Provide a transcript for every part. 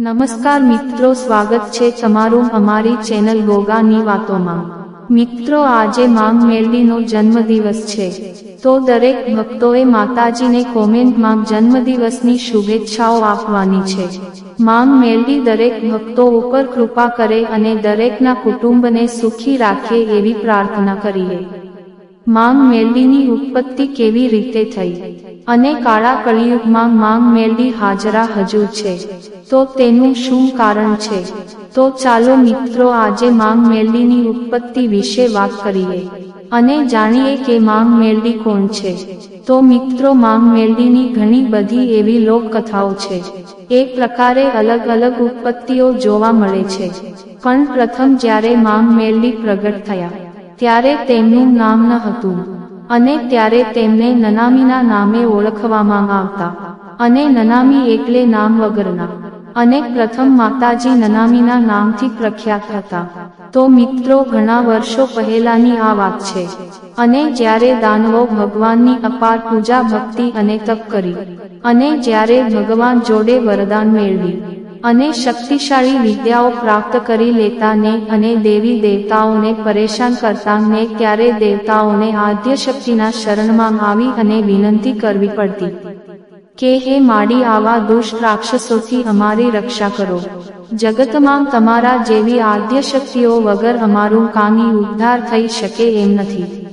નમસ્કાર મિત્રો, સ્વાગત છે તમારું અમારી ચેનલ ગોગાની વાતોમાં. મિત્રો, આજે માંગ મેરડીનો જન્મદિવસ છે. તો દરેક ભક્તોએ માતાજીને કોમેન્ટમાં જન્મદિવસની શુભેચ્છાઓ આપવાની છે. માંગ મેરડી દરેક ભક્તો ઉપર કૃપા કરે અને દરેકના કુટુંબને સુખી રાખે એવી પ્રાર્થના કરીએ. માંગ મેરડીની ઉત્પત્તિ કેવી રીતે થઈ? અને કાળા કળિયુગમાં માંગ મેળવી હાજરા હજુ છે. તો તેનું શું કારણ છે? તો ચાલો મિત્રો આજે માંગ મેળવીની ઉત્પત્તિ વિશે વાત કરીએ. અને જાણીએ કે માંગ મેળવી કોણ છે. તો મિત્રો માંગ મેળવીની ઘણી બધી એવી લોકકથાઓ છે. એક પ્રકારે અલગ અલગ ઉત્પત્તિઓ જોવા મળે છે. પણ પ્રથમ જ્યારે માંગ મેળવી પ્રગટ થયા, ત્યારે તેમનું નામ ન હતું. અને ત્યારે તેમને નનામીના નામે ઓળખવામાં આવતા. અને નનામી એટલે નામ વગરના. અને પ્રથમ માતાજી નનામીના નામથી પ્રખ્યાત હતા. તો મિત્રો, ઘણા વર્ષો પહેલાની આ વાત છે. અને જ્યારે દાનવો ભગવાનની અપાર પૂજા, ભક્તિ અને તપ કરી. અને જ્યારે ભગવાન જોડે વરદાન મેળવી. અને શક્તિશાળી વિદ્યાઓ પ્રાપ્ત કરી લેતા ને અને દેવી દેવતાઓને પરેશાન કરતા ને ત્યારે દેવતાઓને આદ્ય શક્તિના શરણમાં આવી અને વિનંતી કરવી પડતી. કે હે માડી, આવા દુષ્ટ રાક્ષસોથી અમારી રક્ષા કરો. જગતમાં તમારા જેવી આદ્ય શક્તિઓ વગર અમારું કામી ઉદ્ધાર થઈ શકે એમ નથી.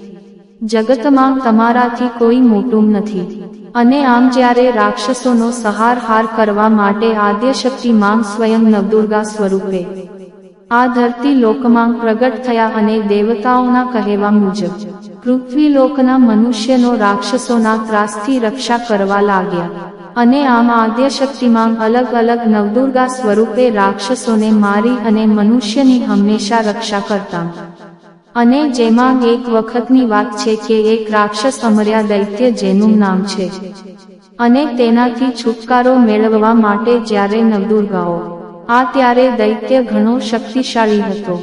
જગતમાં તમારાથી કોઈ મોટું નથી. અને આમ જ્યારે રાક્ષસોનો સહાર હાર કરવા માટે આદ્યશક્તિ માં સ્વયં નવદુર્ગા સ્વરૂપે. આ ધરતી લોકમાં પ્રગટ થયા અને દેવતાઓના કહેવા મુજબ પૃથ્વી લોકના મનુષ્યનો રાક્ષસોના ત્રાસથી રક્ષા કરવા લાગ્યા. અને આમ આદ્ય શક્તિમાં અલગ અલગ નવદુર્ગા સ્વરૂપે રાક્ષસોને મારી અને મનુષ્યની હંમેશા રક્ષા કરતા. અને જેમાં એક વખતની વાત છે કે એક રાક્ષસ અમર્યા દૈત્ય જેનું નામ છે. અને તેનાથી છુટકારો મેળવવા માટે જ્યારે નવદુર્ગાઓ, આ ત્યારે દૈત્ય ઘણો શક્તિશાળી હતો.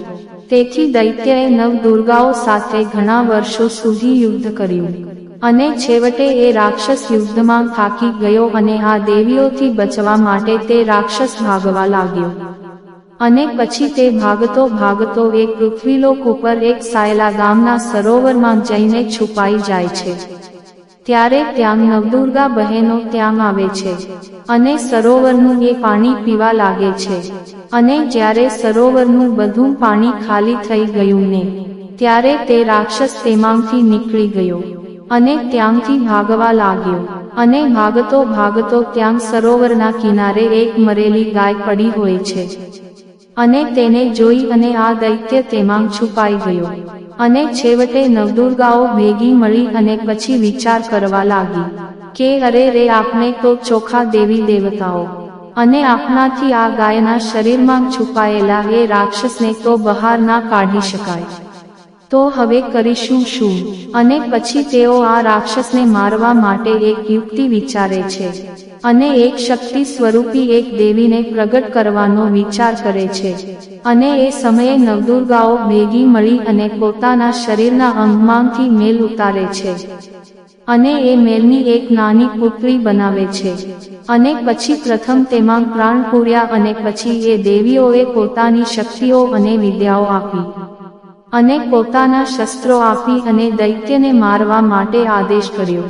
તેથી દૈત્યએ નવદુર્ગાઓ સાથે ઘણા વર્ષો સુધી યુદ્ધ કર્યું. અને છેવટે એ રાક્ષસ યુદ્ધમાં થાકી ગયો અને આ દેવીઓથી બચવા માટે તે રાક્ષસ ભાગવા લાગ્યો. અને પછી તે ભાગતો ભાગતો એક પૃથ્વીલોક ઉપર એક સાયલા ગામના સરોવરમાં જઈને છુપાઈ જાય છે. ત્યારે ત્યાં નવદુર્ગા બહેનો ત્યાં આવે છે અને સરોવરનું એ પાણી પીવા લાગે છે. અને જ્યારે સરોવરનું બધું પાણી ખાલી થઈ ગયું ને, ત્યારે તે રાક્ષસ તેમાંથી નીકળી ગયો અને ત્યાંથી ભાગવા લાગ્યો અને ભાગતો ભાગતો ત્યાં સરોવરના કિનારે એક મરેલી ગાય પડી હોય છે. અને તેને જોઈ અને આ દૈત્ય તેમાં છુપાઈ ગયો. અને છેવટે નવદુર્ગાઓ ભેગી મળી અને પછી વિચાર કરવા લાગી, કે અરે રે આપણે તો ચોખા દેવી દેવતાઓ. અને આપનાથી આ ગાયના શરીરમાં છુપાયેલા એ રાક્ષસને તો બહાર ના કાઢી શકાય. તો હવે કરીશું શું? અને પછી તેઓ આ રાક્ષસને મારવા માટે એક યુક્તિ વિચારે છે. અને એક શક્તિ સ્વરૂપી એક દેવીને પ્રગટ કરવાનો વિચાર કરે છે. અને એ સમયે નવદુર્ગાઓ ભેગી મળી અને પોતાના શરીરના અંગમાંથી મેલ ઉતારે છે. અને એ મેલની એક નાની પુતળી બનાવે છે. અને પછી પ્રથમ તેમાં પ્રાણ પૂર્યા અને પછી એ દેવીઓએ પોતાની શક્તિઓ અને વિદ્યાઓ આપી. અને પોતાના શસ્ત્રો આપી અને દૈત્યને મારવા માટે આદેશ કર્યો.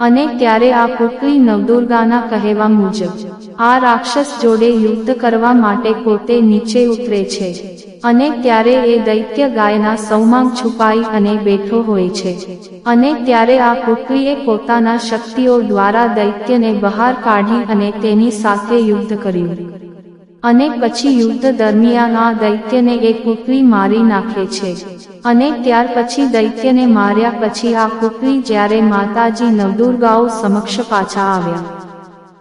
અને ત્યારે આ પુત્રી નવદુર્ગાના કહેવા મુજબ, આ રાક્ષસ જોડે યુદ્ધ કરવા માટે પોતે નીચે ઉતરે છે. અને ત્યારે એ દૈત્ય ગાયના સૌમાંગ છુપાઈ અને બેઠો હોય છે. અને ત્યારે આ પુત્રીએ પોતાના શક્તિઓ દ્વારા દૈત્યને બહાર કાઢી અને તેની સાથે યુદ્ધ કર્યું. અને પછી યુદ્ધ દરમિયાન આ દૈત્યને એક પુત્રી મારી નાખે છે. અને ત્યાર પછી દૈત્યને માર્યા પછી આ પુત્રી જ્યારે માતાજી નવદુર્ગાઓ સમક્ષ પાછા આવ્યા.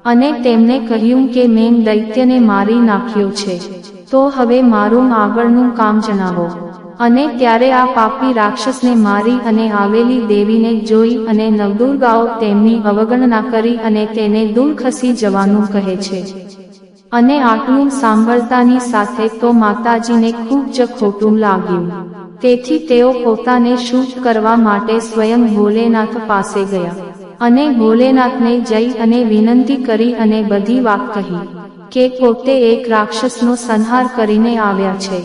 અને તેમને કહ્યું કે મેં દૈત્યને મારી નાખ્યો છે. તો હવે મારું આગળનું કામ જણાવો. અને ત્યારે આ પાપી રાક્ષસને મારી અને આવેલી દેવીને જોઈ અને નવદુર્ગાઓ તેમની અવગણના કરી અને તેને દૂર ખસી જવાનું કહે છે. અને આટલું સાંભળતાની સાથે તો માતાજીને ખૂબ જ ખોટું લાગ્યું. તેથી તેઓ પોતાને શુદ્ધ કરવા માટે સ્વયં ભોલેનાથ પાસે ગયા અને ભોલેનાથને જઈ અને વિનંતી કરી અને બધી વાત કહી કે પોતે એક રાક્ષસનો સંહાર કરીને આવ્યા છે.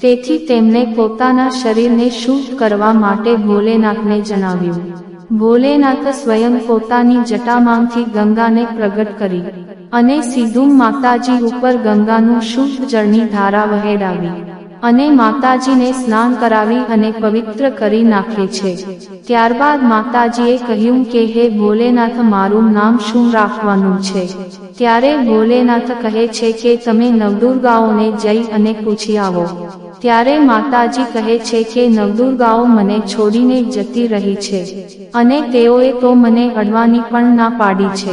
તેથી તેમણે પોતાના શરીરને શુદ્ધ કરવા માટે ભોલેનાથને જણાવ્યું. ભોલેનાથ સ્વયં પોતાની જટામાંથી ગંગાને પ્રગટ કરી અને સીધું માતાજી ઉપર ગંગાનું શુદ્ધ જળની ધારા વહેડાવી અને માતાજીને સ્નાન કરાવી અને પવિત્ર કરી નાખે છે. ત્યારબાદ માતાજીએ કહ્યું કે, હે ભોલેનાથ, મારું નામ શું રાખવાનું છે? ત્યારે ભોલેનાથ કહે છે કે, તમે નવદુર્ગાઓને જઈ અને પૂછી આવો. ત્યારે માતાજી કહે છે કે, નવદુર્ગાઓ મને છોડીને જતી રહી છે અને તેઓએ તો મને અડવાની પણ ના પાડી છે.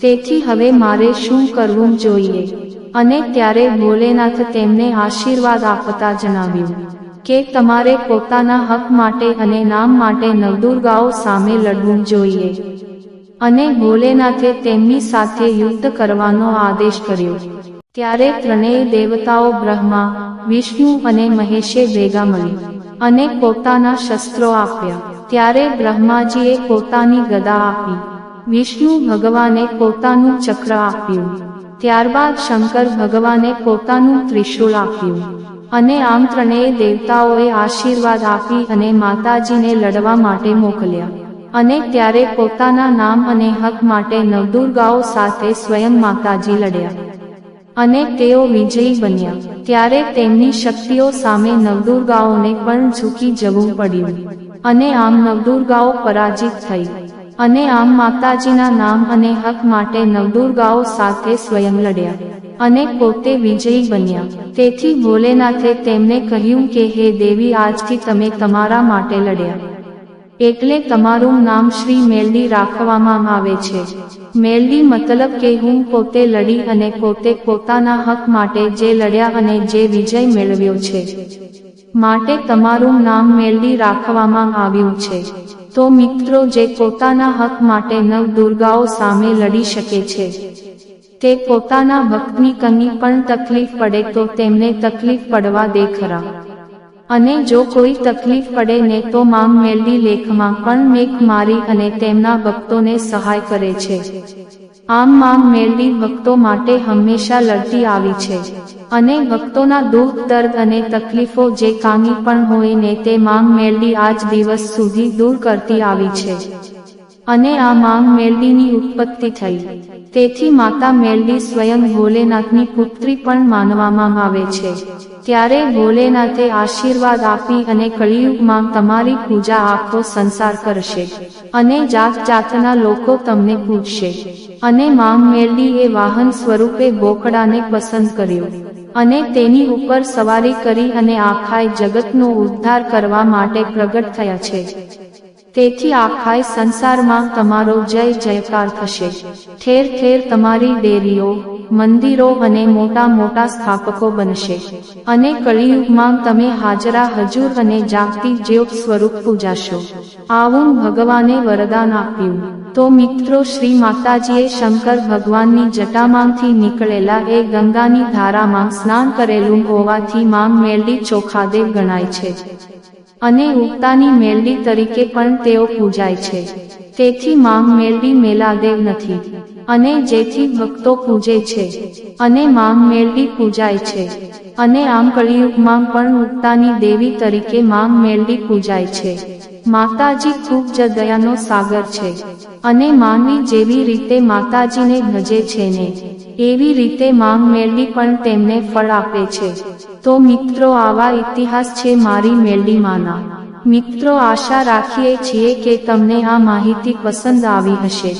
તેથી હવે મારે શું કરવું જોઈએ? અને ત્યારે ભોલેનાથ તેમને આશીર્વાદ આપતા જણાવ્યું કે તમારે પોતાના હક માટે અને નામ માટે નવદુર્ગાઓ સામે લડવું જોઈએ. અને ભોલેનાથે તેમની સાથે યુદ્ધ કરવાનો આદેશ કર્યો. ત્યારે ત્રણેય દેવતાઓ બ્રહ્મા, વિષ્ણુ અને મહેશે ભેગા મળી અને પોતાના શસ્ત્રો આપ્યા. ત્યારે બ્રહ્માજીએ પોતાની ગદા આપી. વિષ્ણુ ભગવાને પોતાનું ચક્ર આપ્યું. ત્યારબાદ શંકર ભગવાને પોતાનું ત્રિશૂળ આપ્યું અને આમ ત્રણેય દેવતાઓએ આશીર્વાદ આપી અને માતાજીને લડવા માટે મોકલ્યા અને ત્યારે પોતાના નામ અને હક માટે નવદુર્ગાઓ સાથે સ્વયં માતાજી લડ્યા અને તેઓ વિજયી બન્યા. ત્યારે તેમની શક્તિઓ સામે નવદુર્ગાઓને પણ ઝૂકી જવું પડ્યું અને આમ નવદુર્ગાઓ પરાજિત થઈ. અને આમ માતાજીના નામ અને હક માટે નવદુર્ગાઓ સાથે સ્વયં લડ્યા અને પોતે વિજયી બન્યા. તેથી ભોલેનાથે તેમને કહ્યું કે, હે દેવી, આજથી તમે તમારા માટે લડ્યા. એટલે તમારું નામ શ્રી મેલડી રાખવામાં આવે છે. મેલડી મતલબ કે હું પોતે લડી અને પોતે પોતાના હક માટે જે લડ્યા અને જે વિજય મેળવ્યો છે. માટે તમારું નામ મેળવી રાખવામાં આવ્યું છે. તો મિત્રો, જે પોતાના હક માટે નવ દુર્ગાઓ સામે લડી શકે છે, તે પોતાના ભક્તની કની પણ તકલીફ પડે તો તેમને તકલીફ પડવા દે ખરા. અને જો કોઈ તકલીફ પડે ને તો માંગ મેળવી લેખમાં પણ મેઘ મારી અને તેમના ભક્તોને સહાય કરે છે. આમ માંગ મેળવી ભક્તો માટે હંમેશા લડતી આવી છે. અને ભક્તોના દુઃખ, દર્દ અને તકલીફો જે કામી પણ હોય ને તે માંગ મેળવી આજ દિવસ સુધી દૂર કરતી આવી છે. અને આ માંગ મેલડીની ઉત્પત્તિ થઈ. તેથી માતા મેલડી સ્વયં ભોલેનાથની પુત્રી પણ માનવામાં આવે છે. ત્યારે ભોલેનાથે આશીર્વાદ આપી અને કળિયુગમાં તમારી પૂજા આખો સંસાર કરશે અને જાત જાતના લોકો તમને પૂજશે. અને માંગ મેલડી એ વાહન સ્વરૂપે બોકડાને પસંદ કર્યું અને તેની ઉપર સવારી કરી અને આખાય જગતનો ઉદ્ધાર કરવા માટે પ્રગટ થયા છે. તેથી આખાય સંસારમાં તમારો જય જયકાર થશે. ઠેર ઠેર તમારી ડેરીઓ, મંદિરો અને મોટા મોટા સ્થાપકો બનશે. અને કળિયુગમાં તમે હાજરા હજુર અને જાગતી જેવ સ્વરૂપ પૂજાશો. આવું ભગવાને વરદાન આપ્યું. તો મિત્રો, શ્રી માતાજીએ શંકર ભગવાનની જટામાંથી નીકળેલા એ ગંગાની ધારામાં સ્નાન કરેલું હોવાથી માંગ મેલડી ચોખાદેવ ગણાય છે. અને ઉગતાની મેલડી તરીકે પણ તેઓ પૂજાય છે. તેથી માંગ મેલડી મેલાદેવ નથી. અને જેથી ભક્તો પૂજે છે. અને માંગ મેલડી પૂજાય છે. અને આમ કળિયુગમાં પણ ઉગતાની દેવી તરીકે માંગ મેલડી પૂજાય છે. માતાજી ખૂબ જ દયાનો સાગર છે. અને માનવી જેવી રીતે માતાજીને ભજે છે ને, એવી રીતે માંગ મેળવી પણ તેમને ફળ આપે છે. તો મિત્રો આવા ઇતિહાસ છે મારી મેલડીમાંના. મિત્રો આશા રાખીએ છીએ કે તમને આ માહિતી પસંદ આવી હશે.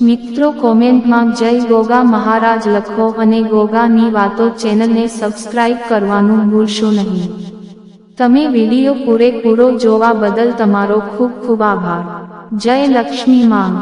મિત્રો કોમેન્ટમાં જય ગોગા મહારાજ લખો અને ગોગાની વાતો ચેનલને સબસ્ક્રાઇબ કરવાનું ભૂલશો નહીં. તમે વીડિયો પૂરેપૂરો જોવા બદલ તમારો ખૂબ ખૂબ આભાર. જય લક્ષ્મી માંગ